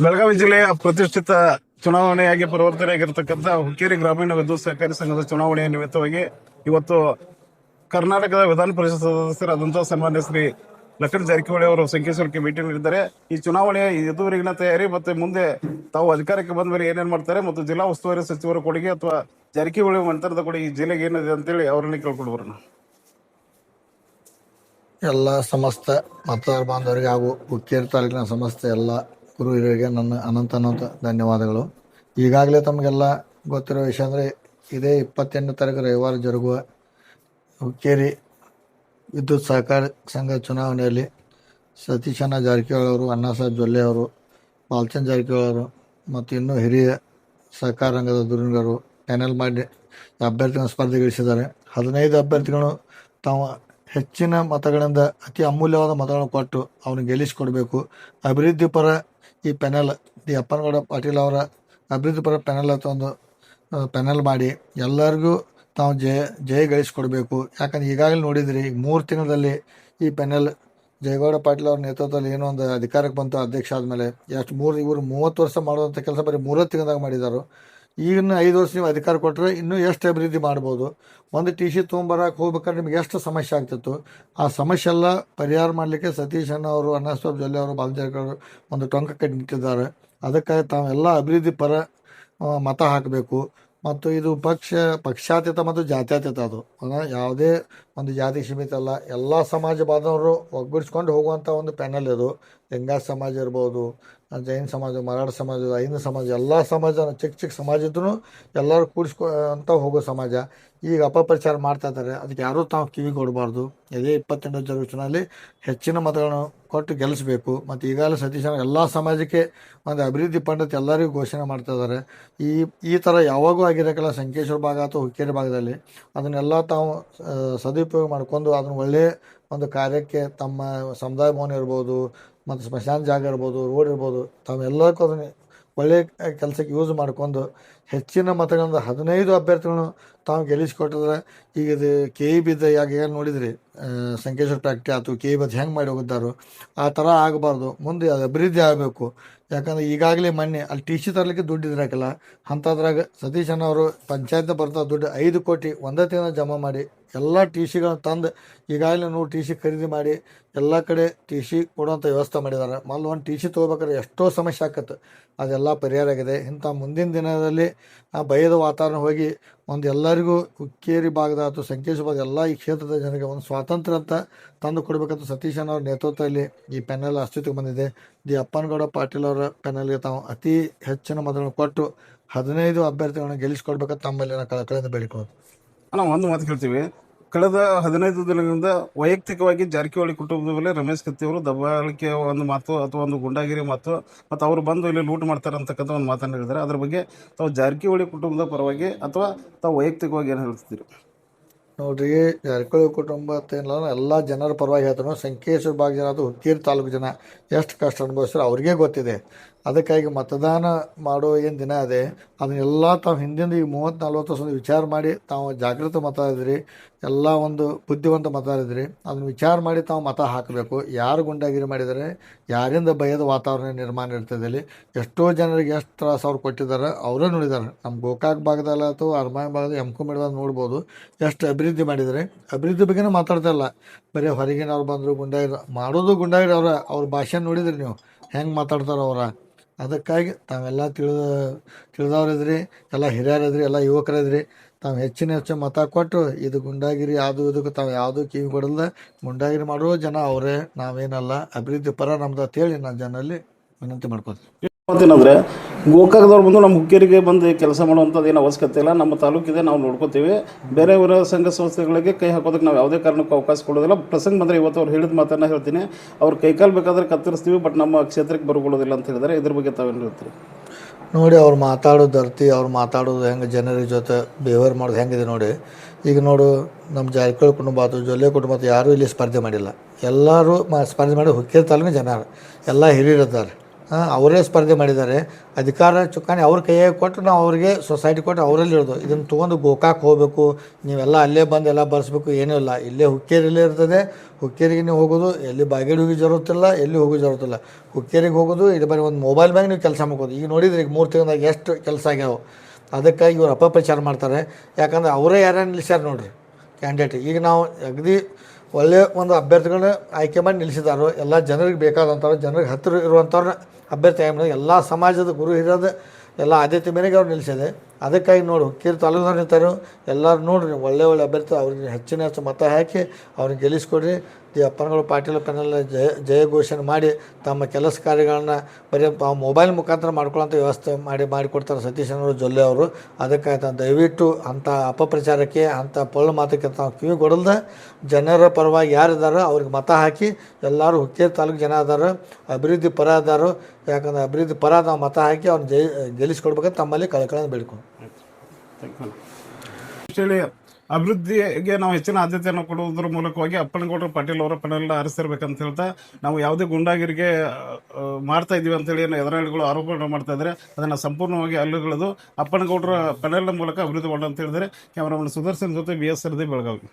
ಬೆಳಗಾವಿ ಜಿಲ್ಲೆಯ ಪ್ರತಿಷ್ಠಿತ ಚುನಾವಣೆಯಾಗಿ ಪರಿವರ್ತನೆಯಾಗಿರ್ತಕ್ಕಂಥ ಹುಕ್ಕೇರಿ ಗ್ರಾಮೀಣ ವಿದ್ಯುತ್ ಸಹಕಾರಿ ಸಂಘದ ಚುನಾವಣೆಯ ನಿಮಿತ್ತವಾಗಿ ಇವತ್ತು ಕರ್ನಾಟಕದ ವಿಧಾನ ಪರಿಷತ್ ಸದಸ್ಯರಾದಂತಹ ಸನ್ಮಾನ್ಯ ಶ್ರೀ ಲಕ್ಷ್ಮಣ ಜಾರಕಿಹೊಳಿ ಅವರು ಸಂಕೇಶ್ವರಕ್ಕೆ ಭೇಟಿ ನೀಡಿದ್ದಾರೆ. ಈ ಚುನಾವಣೆಯ ಇದುವರೆಗಿನ ತಯಾರಿ ಮತ್ತೆ ಮುಂದೆ ತಾವು ಅಧಿಕಾರಕ್ಕೆ ಬಂದ ಮೇಲೆ ಏನೇನ್ ಮಾಡ್ತಾರೆ ಮತ್ತು ಜಿಲ್ಲಾ ಉಸ್ತುವಾರಿ ಸಚಿವರ ಕೊಡುಗೆ ಅಥವಾ ಜಾರಕಿಹೊಳಿ ಮಂತ್ರದ ಕೊಡುಗೆ ಈ ಜಿಲ್ಲೆಗೆ ಏನಿದೆ ಅಂತೇಳಿ ಅವರನ್ನ ಕೇಳ್ಕೊಂಡು ಎಲ್ಲ ಸಮಸ್ತ ಮತದಾರ ಬಾಂಧವರಿಗೆ ಹಾಗೂ ಹುಕ್ಕೇರಿ ತಾಲೂಕಿನ ಸಮಸ್ತ ಎಲ್ಲ ಗುರು ಹಿರಿಯರಿಗೆ ನನ್ನ ಅನಂತ ಅನಂತ ಧನ್ಯವಾದಗಳು. ಈಗಾಗಲೇ ತಮಗೆಲ್ಲ ಗೊತ್ತಿರೋ ವಿಷಯ ಅಂದರೆ ಇದೇ ಇಪ್ಪತ್ತೆಂಟು ತಾರೀಕು ರವಿವಾರ ಜರುಗುವ ಹುಕ್ಕೇರಿ ವಿದ್ಯುತ್ ಸಹಕಾರ ಸಂಘ ಚುನಾವಣೆಯಲ್ಲಿ ಸತೀಶಣ್ಣ ಜಾರಕಿಹೊಳಿ ಅವರು ಅಣ್ಣಾಸಾಹೇಬ್ ಜೊಲ್ಲೆ ಅವರು ಬಾಲ್ಚಂದ್ ಜಾರಕಿಹೊಳಿ ಅವರು ಮತ್ತು ಇನ್ನೂ ಹಿರಿಯ ಸಹಕಾರ ರಂಗದ ದುರ್ಗರು ಪ್ಯಾನೆಲ್ ಮಾಡಿ ಅಭ್ಯರ್ಥಿಗಳನ್ನು ಸ್ಪರ್ಧೆಗಿಳಿಸಿದ್ದಾರೆ ಹದಿನೈದು ಅಭ್ಯರ್ಥಿಗಳು ತಾವು ಹೆಚ್ಚಿನ ಮತಗಳಿಂದ ಅತಿ ಅಮೂಲ್ಯವಾದ ಮತಗಳನ್ನು ಕೊಟ್ಟು ಅವನಿಗೆ ಗೆಲ್ಲಿಸಿಕೊಡಬೇಕು. ಅಭಿವೃದ್ಧಿ ಪರ ಈ ಪ್ಯಾನೆಲ್ ದಿ ಅಪ್ಪನಗೌಡ ಪಾಟೀಲ್ ಅವರ ಅಭಿವೃದ್ಧಿ ಪರ ಪ್ಯಾನೆಲ್ ಅಂತ ಒಂದು ಪ್ಯಾನೆಲ್ ಮಾಡಿ ಎಲ್ಲರಿಗೂ ತಾವು ಜಯ ಜಯ ಗಳಿಸ್ಕೊಡ್ಬೇಕು. ಯಾಕಂದ್ರೆ ಈಗಾಗಲೇ ನೋಡಿದ್ರಿ ಮೂರು ತಿಂಗಳಲ್ಲಿ ಈ ಪ್ಯಾನೆಲ್ ಜಯಗೌಡ ಪಾಟೀಲ್ ಅವ್ರ ನೇತೃತ್ವದಲ್ಲಿ ಏನೋ ಒಂದು ಅಧಿಕಾರಕ್ಕೆ ಬಂತು, ಅಧ್ಯಕ್ಷ ಆದಮೇಲೆ. ಎಷ್ಟು ಮೂರು, ಇವರು ಮೂವತ್ತು ವರ್ಷ ಮಾಡುವಂಥ ಕೆಲಸ ಬರೀ ಮೂರತ್ತು ತಿಂಗಳದಾಗ ಮಾಡಿದ್ದಾರೆ ಈಗಿನ ಐದು ವರ್ಷ ನೀವು ಅಧಿಕಾರ ಕೊಟ್ಟರೆ ಇನ್ನೂ ಎಷ್ಟು ಅಭಿವೃದ್ಧಿ ಮಾಡ್ಬೋದು? ಒಂದು ಟಿ ಸಿ ತೊಗೊಂಬರಕ್ಕೆ ಹೋಗ್ಬೇಕಾದ್ರೆ ನಿಮ್ಗೆ ಎಷ್ಟು ಸಮಸ್ಯೆ ಆಗ್ತಿತ್ತು? ಆ ಸಮಸ್ಯೆ ಎಲ್ಲ ಪರಿಹಾರ ಮಾಡಲಿಕ್ಕೆ ಸತೀಶ್ ಅಣ್ಣ ಅವರು ಅಣ್ಣಾಸ್ವಾಮಿ ಜೊಲ್ಲೆ ಅವರು ಬಾಲಜಾರಕರು ಒಂದು ಟೊಂಕ ಕಟ್ಟಿ ನಿಂತಿದ್ದಾರೆ. ಅದಕ್ಕಾಗಿ ತಾವೆಲ್ಲ ಅಭಿವೃದ್ಧಿ ಪರ ಮತ ಹಾಕಬೇಕು. ಮತ್ತು ಇದು ಪಕ್ಷ, ಪಕ್ಷಾತೀತ ಮತ್ತು ಜಾತ್ಯಾತೀತ ಅದು. ಯಾವುದೇ ಒಂದು ಜಾತಿ ಸೀಮಿತ ಅಲ್ಲ ಎಲ್ಲ ಸಮಾಜ ಬಾಂಧವರು ಒಗ್ಗೂಡಿಸ್ಕೊಂಡು ಹೋಗುವಂಥ ಒಂದು ಪ್ಯಾನಲ್ ಇದು ಲಿಂಗ ಸಮಾಜ ಇರ್ಬೋದು ಜೈನ ಸಮಾಜ ಮರಾಠ ಸಮಾಜ ಐನ ಸಮಾಜ ಎಲ್ಲ ಸಮಾಜ ಚಿಕ್ಕ ಚಿಕ್ಕ ಸಮಾಜ ಇದ್ರೂ ಎಲ್ಲರೂ ಕೂಡಿಸ್ಕೊ ಅಂತ ಹೋಗೋ ಸಮಾಜ. ಈಗ ಅಪಪ್ರಚಾರ ಮಾಡ್ತಾ ಇದ್ದಾರೆ. ಅದಕ್ಕೆ ಯಾರೂ ತಾವು ಕಿವಿ ಕೊಡಬಾರ್ದು. ಅದೇ ಇಪ್ಪತ್ತೆಂಟು ಜನ ಹೆಚ್ಚಿನ ಮತಗಳನ್ನು ಕೊಟ್ಟು ಗೆಲ್ಲಿಸಬೇಕು. ಮತ್ತು ಈಗಾಗಲೇ ಸತೀಶ್ ಎಲ್ಲ ಸಮಾಜಕ್ಕೆ ಒಂದು ಅಭಿವೃದ್ಧಿ ಪಂಡಿತ ಎಲ್ಲರಿಗೂ ಘೋಷಣೆ ಮಾಡ್ತಾ ಇದ್ದಾರೆ. ಈ ಈ ಥರ ಯಾವಾಗೂ ಆಗಿರೋಕ್ಕಲ್ಲ ಸಂಕೇಶ್ವರ ಭಾಗ ಅಥವಾ ಹುಕ್ಕೇರಿ ಭಾಗದಲ್ಲಿ. ಅದನ್ನೆಲ್ಲ ತಾವು ಆ, ಸದುಪಯೋಗ ಮಾಡ್ಕೊಂಡು ಅದನ್ನು ಒಳ್ಳೆಯ ಒಂದು ಕಾರ್ಯಕ್ಕೆ ತಮ್ಮ ಸಮುದಾಯ ಭವನ ಇರ್ಬೋದು, ಮತ್ತು ಸ್ಮಶಾನ ಜಾಗ ಇರ್ಬೋದು, ರೋಡ್ ಇರ್ಬೋದು ತಾವೆಲ್ಲಕ್ಕೂ ಅದನ್ನು ಒಳ್ಳೆಯ ಕೆಲಸಕ್ಕೆ ಯೂಸ್ ಮಾಡ್ಕೊಂಡು ಹೆಚ್ಚಿನ ಮತಗಳಿಂದ ಹದಿನೈದು ಅಭ್ಯರ್ಥಿಗಳನ್ನು ತಾವು ಗೆಲ್ಲಿಸಿಕೊಟ್ಟಿದ್ರೆ ಈಗ ಇದು ಕೆ ಇ ಬಿದ್ದ ಯಾಕೆ ಏನು ನೋಡಿದ್ರಿ? ಸಂಕೇಶ್ವರ ಫ್ಯಾಕ್ಟ್ರಿ ಆಯ್ತು ಕೆ ಇ ಬದ್ದು ಹೆಂಗೆ ಮಾಡಿ ಹೋಗಿದ್ದಾರೋ, ಆ ಥರ ಆಗಬಾರ್ದು. ಮುಂದೆ ಅದು ಅಭಿವೃದ್ಧಿ ಆಗಬೇಕು. ಯಾಕಂದ್ರೆ ಈಗಾಗಲೇ ಮೊನ್ನೆ ಅಲ್ಲಿ ಟಿ ಸಿ ತರಲಿಕ್ಕೆ ದುಡ್ಡು ಇದ್ರಾಕಲ್ಲ ಅಂಥದ್ರಾಗ ಸತೀಶ್ ಅವರು ಪಂಚಾಯತ್ ಬರ್ತಾ ದುಡ್ಡು ಐದು ಕೋಟಿ ಒಂದೇ ತಿಂಗಳ ಜಮಾ ಮಾಡಿ ಎಲ್ಲ ಟಿ ಸಿಗಳನ್ನ ತಂದು ಈಗಾಗಲೇ ನೂರು ಟಿ ಸಿ ಖರೀದಿ ಮಾಡಿ ಎಲ್ಲ ಕಡೆ ಟಿ ಸಿ ಕೊಡುವಂಥ ವ್ಯವಸ್ಥೆ ಮಾಡಿದ್ದಾರೆ. ಮೊದಲು ಒಂದು ಟಿ ಸಿ ತೊಗೋಬೇಕಾದ್ರೆ ಎಷ್ಟೋ ಸಮಸ್ಯೆ ಆಕತ್ತು. ಅದೆಲ್ಲ ಪರಿಹಾರ ಆಗಿದೆ. ಇಂಥ ಮುಂದಿನ ದಿನದಲ್ಲಿ ಆ ಭಯದ ವಾತಾವರಣ ಹೋಗಿ ಒಂದು ಎಲ್ಲರಿಗೂ ಹುಕ್ಕೇರಿ ಭಾಗದ ಅಥವಾ ಸಂಕೇಶ್ವರ ಭಾಗದ ಎಲ್ಲ ಈ ಕ್ಷೇತ್ರದ ಜನರಿಗೆ ಒಂದು ಸ್ವಾತಂತ್ರ್ಯ ಅಂತ ತಂದು ಕೊಡಬೇಕಂತ ಸತೀಶ್ ಅಣ್ಣ ಅವ್ರ ನೇತೃತ್ವದಲ್ಲಿ ಈ ಪ್ಯಾನೆಲ್ ಅಸ್ತಿತ್ವಕ್ಕೆ ಬಂದಿದೆ. ದಿ ಅಪ್ಪನಗೌಡ ಪಾಟೀಲ್ ಅವರ ಪ್ಯಾನೆಲ್ಗೆ ತಾವು ಅತಿ ಹೆಚ್ಚಿನ ಮತಗಳನ್ನು ಕೊಟ್ಟು ಹದಿನೈದು ಅಭ್ಯರ್ಥಿಗಳನ್ನು ಗೆಲ್ಲಿಸ್ಕೊಡ್ಬೇಕಂತ ತಮ್ಮಲ್ಲಿ ನಾವು ಕಳಕಳಿಯಿಂದ ಬೇಡಿಕೊಳ್ಳೋದು ನಾವು ಒಂದು ಮಾತು ಕೇಳ್ತೀವಿ. ಕಳೆದ ಹದಿನೈದು ದಿನಗಳಿಂದ ವೈಯಕ್ತಿಕವಾಗಿ ಜಾರಕಿಹೊಳಿ ಕುಟುಂಬದ ಮೇಲೆ ರಮೇಶ್ ಕತ್ತಿ ಅವರು ದಬ್ಬಾಳಿಕೆ ಒಂದು ಮಾತು ಅಥವಾ ಒಂದು ಗುಂಡಾಗಿರಿ ಮಾತು ಮತ್ತು ಅವರು ಬಂದು ಇಲ್ಲಿ ಲೂಟ್ ಮಾಡ್ತಾರೆ ಅಂತಕ್ಕಂಥ ಒಂದು ಮಾತನ್ನು ಹೇಳಿದ್ದಾರೆ. ಅದ್ರ ಬಗ್ಗೆ ತಾವು ಜಾರಕಿಹೊಳಿ ಕುಟುಂಬದ ಪರವಾಗಿ ಅಥವಾ ತಾವು ವೈಯಕ್ತಿಕವಾಗಿ ಏನು ಹೇಳ್ತಿದ್ದೀರಿ? ನೋಡ್ರಿ, ಜಾರಕಿಹೊಳಿ ಕುಟುಂಬ ಏನಿಲ್ಲ ಎಲ್ಲ ಜನರ ಪರವಾಗಿ ಹೇಳ್ತಾನೆ ಸಂಕೇಶ್ವರ ಭಾಗ ಜನ ಅದು ಹುಕ್ಕೇರಿ ತಾಲೂಕು ಜನ. ಎಷ್ಟು ಕಷ್ಟ ಅನುಭವಿಸ್ತಾರೆ ಅವ್ರಿಗೆ ಗೊತ್ತಿದೆ. ಅದಕ್ಕಾಗಿ ಮತದಾನ ಮಾಡೋ ಏನು ದಿನ ಇದೆ ಅದನ್ನೆಲ್ಲ ತಾವು ಹಿಂದಿಂದ ಈ ಮೂವತ್ತು ನಲ್ವತ್ತು ವರ್ಷ ವಿಚಾರ ಮಾಡಿ ತಾವು ಜಾಗೃತ ಮತ ಇದ್ರಿ, ಎಲ್ಲ ಒಂದು ಬುದ್ಧಿವಂತ ಮತ ಇದ್ರಿ, ಅದನ್ನ ವಿಚಾರ ಮಾಡಿ ತಾವು ಮತ ಹಾಕಬೇಕು. ಯಾರು ಗುಂಡಾಗಿರಿ ಮಾಡಿದರೆ, ಯಾರಿಂದ ಭಯದ ವಾತಾವರಣ ನಿರ್ಮಾಣ ಇರ್ತದೆ ಎಷ್ಟೋ ಜನರಿಗೆ ಎಷ್ಟು ತ್ರಾಸ ಅವ್ರು ಕೊಟ್ಟಿದ್ದಾರೆ ಅವರೇ ನೋಡಿದ್ದಾರೆ ನಮ್ಮ ಗೋಕಾಕ್ ಭಾಗದಲ್ಲಿ ಅಥವಾ ಅರ್ಮಾಯಿ ಭಾಗದ ಎಮ್ಕೊಂಬಿಡ್ದಾಗ ನೋಡ್ಬೋದು, ಎಷ್ಟು ಅಭಿವೃದ್ಧಿ ಮಾಡಿದರೆ, ಅಭಿವೃದ್ಧಿ ಬಗ್ಗೆನೇ ಮಾತಾಡ್ತಾಯಿಲ್ಲ ಬರೀ ಹೊರಗಿನವ್ರು ಬಂದರು ಗುಂಡಾಗಿರ, ಮಾಡೋದು ಗುಂಡಾಗಿರಿ ಅವರ ಅವ್ರ ಭಾಷೆ ನೋಡಿದ್ರಿ ನೀವು, ಹೆಂಗೆ ಮಾತಾಡ್ತಾರೆ ಅವರ. ಅದಕ್ಕಾಗಿ ತಾವೆಲ್ಲ ತಿಳಿದ ತಿಳಿದವ್ರಿದ್ರಿ, ಎಲ್ಲ ಹಿರಿಯರಿದ್ರಿ, ಎಲ್ಲ ಯುವಕರಿದ್ರಿ, ತಾವು ಹೆಚ್ಚಿನ ಹೆಚ್ಚು ಮತ ಕೊಟ್ಟು ಇದು ಗುಂಡಾಗಿರಿ, ಅದು ಇದಕ್ಕೆ ತಾವು ಯಾವುದೂ ಕಿವಿ ಕೊಡಲ್ಲ ಗುಂಡಾಗಿರಿ ಮಾಡೋ ಜನ ಅವರೇ. ನಾವೇನಲ್ಲ, ಅಭಿವೃದ್ಧಿ ಪರ ನಮ್ದು ಅಂತೇಳಿ ನಾನು ಜನರಲ್ಲಿ ವಿನಂತಿ ಮಾಡ್ಕೊತೀನಿ ಮತ್ತೇನಂದ್ರೆ, ಗೋಕಾಕದವ್ರು ಬಂದು ನಮ್ಮ ಹುಕ್ಕೇರಿಗೆ ಬಂದು ಕೆಲಸ ಮಾಡುವಂಥದ್ದು ಏನು ಅವಶ್ಯಕತೆ ಇಲ್ಲ. ನಮ್ಮ ತಾಲೂಕಿದೆ, ನಾವು ನೋಡ್ಕೋತೀವಿ. ಬೇರೆಯವರ ಸಂಘ ಸಂಸ್ಥೆಗಳಿಗೆ ಕೈ ಹಾಕೋದಕ್ಕೆ ನಾವು ಯಾವುದೇ ಕಾರಣಕ್ಕೂ ಅವಕಾಶ ಕೊಡೋದಿಲ್ಲ. ಪ್ರಸಂಗ ಬಂದರೆ ಇವತ್ತು ಅವ್ರು ಹೇಳಿದ ಮಾತನ್ನು ಹೇಳ್ತೀನಿ. ಅವ್ರು ಕೈಕಾಲು ಬೇಕಾದ್ರೆ ಕತ್ತರಿಸ್ತೀವಿ, ಬಟ್ ನಮ್ಮ ಕ್ಷೇತ್ರಕ್ಕೆ ಬರ್ಕೊಳ್ಳೋದಿಲ್ಲ ಅಂತ ಹೇಳಿದರೆ ಇದ್ರ ಬಗ್ಗೆ ತಾವೇನು ಹೇಳ್ತೀರಿ? ನೋಡಿ, ಅವ್ರು ಮಾತಾಡೋದು ಧರ್ತಿ, ಅವ್ರು ಮಾತಾಡೋದು ಹೆಂಗೆ ಜನರ ಜೊತೆ ಬಿಹೇವಿಯರ್ ಮಾಡೋದು ಹೆಂಗಿದೆ ನೋಡಿ. ಈಗ ನೋಡು, ನಮ್ಮ ಜಾರಕಿಹೊಳಿ ಕುಟುಂಬ ಆಯ್ತು ಜೊಲ್ಲೆ ಕುಟುಂಬ ಯಾರೂ ಇಲ್ಲಿ ಸ್ಪರ್ಧೆ ಮಾಡಿಲ್ಲ. ಎಲ್ಲರೂ ಸ್ಪರ್ಧೆ ಮಾಡಿ ಹುಕ್ಕೇರಿ ತಾಲೂಕಿನ ಜನ ಎಲ್ಲ ಹಿರಿಯರಿದ್ದಾರೆ. ಅವರೇ ಸ್ಪರ್ಧೆ ಮಾಡಿದ್ದಾರೆ. ಅಧಿಕಾರ ಚುಕ್ಕಾಣಿ ಅವ್ರ ಕೈಯಾಗ ಕೊಟ್ಟು ನಾವು ಅವ್ರಿಗೆ ಸೊಸೈಟಿ ಕೊಟ್ಟು ಅವರಲ್ಲಿ ಇರೋದು. ಇದನ್ನು ತೊಗೊಂಡು ಗೋಕಾಕ್ ಹೋಗಬೇಕು. ನೀವೆಲ್ಲ ಅಲ್ಲೇ ಬಂದು ಎಲ್ಲ ಬರ್ಸ್ಬೇಕು, ಏನೂ ಇಲ್ಲ. ಇಲ್ಲೇ ಹುಕ್ಕೇರಿಲ್ಲೇ ಇರ್ತದೆ. ಹುಕ್ಕೇರಿಗೆ ನೀವು ಹೋಗೋದು, ಎಲ್ಲಿ ಬಾಗೇಡಿ ಹೋಗಿ ಜರುತ್ತಿಲ್ಲ ಎಲ್ಲಿ ಹೋಗಿ ಜರುತ್ತಿಲ್ಲ ಹುಕ್ಕೇರಿಗೆ ಹೋಗೋದು, ಇದು ಬರೀ ಒಂದು ಮೊಬೈಲ್ ಮ್ಯಾಗ ನೀವು ಕೆಲಸ ಮಾಡ್ಬೋದು ಈಗ ನೋಡಿದ್ರೆ ಈಗ ಮೂರು ತಿಂಗಳಾಗ ಎಷ್ಟು ಕೆಲಸ ಆಗ್ಯಾವೆ. ಅದಕ್ಕಾಗಿ ಇವರು ಅಪಪ್ರಚಾರ ಮಾಡ್ತಾರೆ. ಯಾಕಂದ್ರೆ ಅವರೇ ಯಾರ್ಯಾರು ನಿಲ್ಲಿಸ್ಯಾರ ನೋಡಿರಿ. ಕ್ಯಾಂಡಿಡೇಟ್ ಈಗ ನಾವು ಅಗದಿ ಒಳ್ಳೆಯ ಒಂದು ಅಭ್ಯರ್ಥಿಗಳನ್ನ ಆಯ್ಕೆ ಮಾಡಿ ನಿಲ್ಲಿಸಿದಾರೋ, ಎಲ್ಲ ಜನರಿಗೆ ಬೇಕಾದಂಥವ್ರು, ಜನರಿಗೆ ಹತ್ತಿರ ಇರುವಂಥವ್ರನ್ನ ಅಭ್ಯರ್ಥಿ ಆಯ್ಕೆ ಮಾಡಿ, ಎಲ್ಲ ಸಮಾಜದ ಗುರು ಹಿರಿಯದ ಎಲ್ಲ ಆದ್ಯತೆ ಮೇರೆಗೆ ಅವ್ರು ನಿಲ್ಲಿಸಿದೆ. ಅದಕ್ಕಾಗಿ ನೋಡು ಕೀರ್ ತಾಲೂಕ್ದವ್ರು ನಿಂತಾರು, ಎಲ್ಲರೂ ನೋಡಿರಿ ಒಳ್ಳೆ ಒಳ್ಳೆ ಅಭ್ಯರ್ಥಿ, ಅವ್ರಿಗೆ ಹೆಚ್ಚಿನ ಹೆಚ್ಚು ಮತ ಹಾಕಿ ಅವ್ರಿಗೆ ಗೆಲ್ಲಿಸ್ಕೊಡ್ರಿ. ದಿ ಅಪ್ಪನಗಳು ಪಾಟೀಲ್ ಪೆನಲ್ ಜಯ ಘೋಷಣೆ ಮಾಡಿ ತಮ್ಮ ಕೆಲಸ ಕಾರ್ಯಗಳನ್ನ ಬರೀ ಮೊಬೈಲ್ ಮುಖಾಂತರ ಮಾಡ್ಕೊಳ್ಳೋಂಥ ವ್ಯವಸ್ಥೆ ಮಾಡಿ, ಮಾಡಿಕೊಡ್ತಾರೆ ಸತೀಶನವರು ಜೊಲ್ಲೆ ಅವರು. ಅದಕ್ಕಾಗಿ ದಯವಿಟ್ಟು ಅಂಥ ಅಪಪ್ರಚಾರಕ್ಕೆ, ಅಂಥ ಪೊಳ್ಳು ಮಾತಕ್ಕೆ ತಾವು ಕಿವಿ ಕೊಡಲ್ದ ಜನರ ಪರವಾಗಿ ಯಾರಿದ್ದಾರೋ ಅವ್ರಿಗೆ ಮತ ಹಾಕಿ ಎಲ್ಲರೂ ಹುಕ್ಕೇರಿ ತಾಲೂಕು ಜನ ಅದಾರ, ಅಭಿವೃದ್ಧಿ ಪರ ಅದಾರು, ಯಾಕಂದ್ರೆ ಅಭಿವೃದ್ಧಿ ಪರ ನಾವು ಮತ ಹಾಕಿ ಅವ್ರನ್ನ ಜಯ ಗೆಲ್ಲಿಸ್ಕೊಡ್ಬೇಕಂತ ತಮ್ಮಲ್ಲಿ ಕಳ್ಕೊಳ್ಳೋದು ಬೇಡ್ಕೊಂಡು ಹೇಳಿ ಅಭಿವೃದ್ಧಿಗೆ ನಾವು ಹೆಚ್ಚಿನ ಆದ್ಯತೆಯನ್ನು ಕೊಡುವುದರ ಮೂಲಕವಾಗಿ ಅಪ್ಪನಗೌಡರು ಪಾಟೀಲ್ ಅವರ ಪೆನಲ್ ಆರಿಸಿರ್ಬೇಕಂತ ಹೇಳ್ತಾ ನಾವು ಯಾವುದೇ ಗುಂಡಾಗಿರಿಗೆ ಮಾಡ್ತಾ ಇದ್ದೀವಿ ಅಂತೇಳಿ ಏನು ಎದುರಾಳಿಗಳು ಆರೋಪಗಳನ್ನು ಮಾಡ್ತಾ ಇದ್ದಾರೆ. ಅದನ್ನು ಸಂಪೂರ್ಣವಾಗಿ ಅಲ್ಲುಗಳದು ಅಪ್ಪನಗೌಡರ ಪೆನಲ್ ಮೂಲಕ ಅಭಿವೃದ್ಧಿ ಮಾಡೋಣ ಅಂತ ಹೇಳಿದರೆ ಕ್ಯಾಮ್ರಾಮನ್ ಸುದರ್ಶನ್ ಜೊತೆ ಬಿ ಎಸ್ ಬೆಳಗಾವಿ.